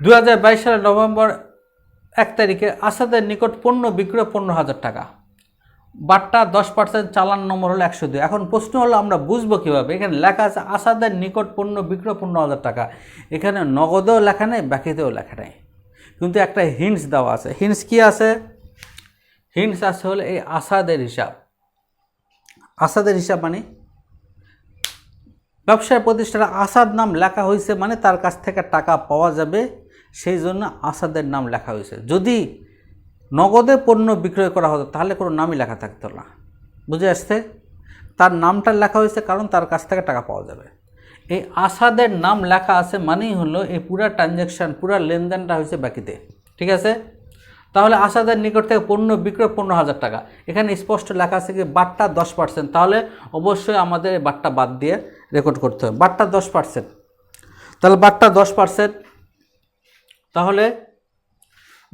দু হাজার বাইশ সালের নভেম্বর এক তারিখে আসাদের নিকট পণ্য বিক্রয় পনেরো হাজার টাকা। বাট্টা দশ পার্সেন্ট চালান নম্বর হলো একশো দুই। এখন প্রশ্ন হলো, আমরা বুঝব কীভাবে? এখানে লেখা আছে, আসাদের নিকট পণ্য বিক্রয় পনেরো হাজার টাকা। এখানে নগদেও লেখা নেই বাকিতেও লেখা নেই। কিন্তু একটা হিন্টস দেওয়া আছে। হিন্টস কি আছে? হিন্টস আছে হলো এই আসাদের হিসাব। আসাদের হিসাব মানে? ব্যবসায় প্রতিষ্ঠানে আসাদ নাম লেখা হয়েছে মানে তার কাছ থেকে টাকা পাওয়া যাবে। সেই জন্য আসাদের নাম লেখা হয়েছে। যদি নগদে পণ্য বিক্রয় করা হতো, তাহলে কোনো নামই লেখা থাকতো না। বুঝে আসছে? তার নামটা লেখা হয়েছে কারণ তার কাছ থেকে টাকা পাওয়া যাবে। এই আসাদের নাম লেখা আছে মানেই হলো এই পুরা ট্রানজ্যাকশান পুরা লেনদেনটা হয়েছে বাকিতে। ঠিক আছে? তাহলে আসাদের নিকট থেকে পণ্য বিক্রয় পনেরো হাজার টাকা। এখানে স্পষ্ট লেখা আছে কি বাট্টা দশ পার্সেন্ট তাহলে অবশ্যই আমাদের এই বাট্টা বাদ দিয়ে রেকর্ড করতে হবে। বাট্টা দশ পার্সেন্ট তাহলে বাট্টা দশ পার্সেন্ট তাহলে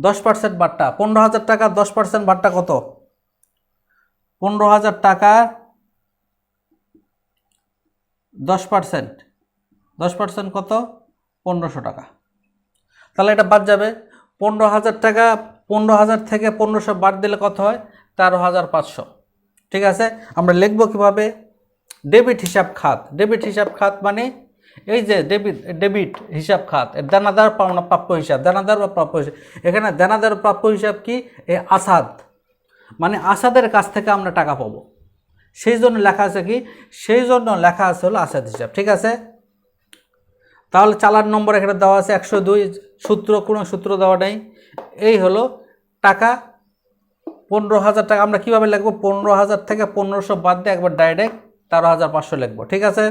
দশ পার্সেন্ট বাট্টা। পনেরো হাজার টাকা, দশ পার্সেন্ট বাট্টা কত? পনেরো হাজার টাকা, দশ পার্সেন্ট দশ পার্সেন্ট কত? পনেরোশো টাকা। তাহলে এটা বাদ যাবে। পনেরো হাজার টাকা, পনেরো হাজার থেকে পনেরোশো বাদ দিলে কত হয়? তেরো হাজার পাঁচশো। ঠিক আছে? আমরা লিখব কীভাবে? ডেবিট হিসাব খাত। ডেবিট হিসাব খাত মানে এই যে ডেবিট ডেবিট হিসাব খাত দানাদার পাওনা প্রাপ্য হিসাব, দানাদার বা প্রাপ্য হিসাব। এখানে দানাদার প্রাপ্য হিসাব কি? এই আসাদ। মানে আসাদের কাছ থেকে আমরা টাকা পাবো। সেই জন্য লেখা আছে কি? সেই জন্য লেখা আছে হলো আসাদ হিসাব, ঠিক আছে? তাহলে চালান নম্বর এখানে দেওয়া আছে, একশো দুই, সূত্র, কোনো সূত্র দেওয়া নেই। এই হলো টাকা, পনেরো হাজার টাকা, আমরা কীভাবে লিখব? পনেরো হাজার থেকে পনেরোশো বাদ দিয়ে একবার ডাইরেক্ট তেরো হাজার পাঁচশো লিখব, ঠিক আছে?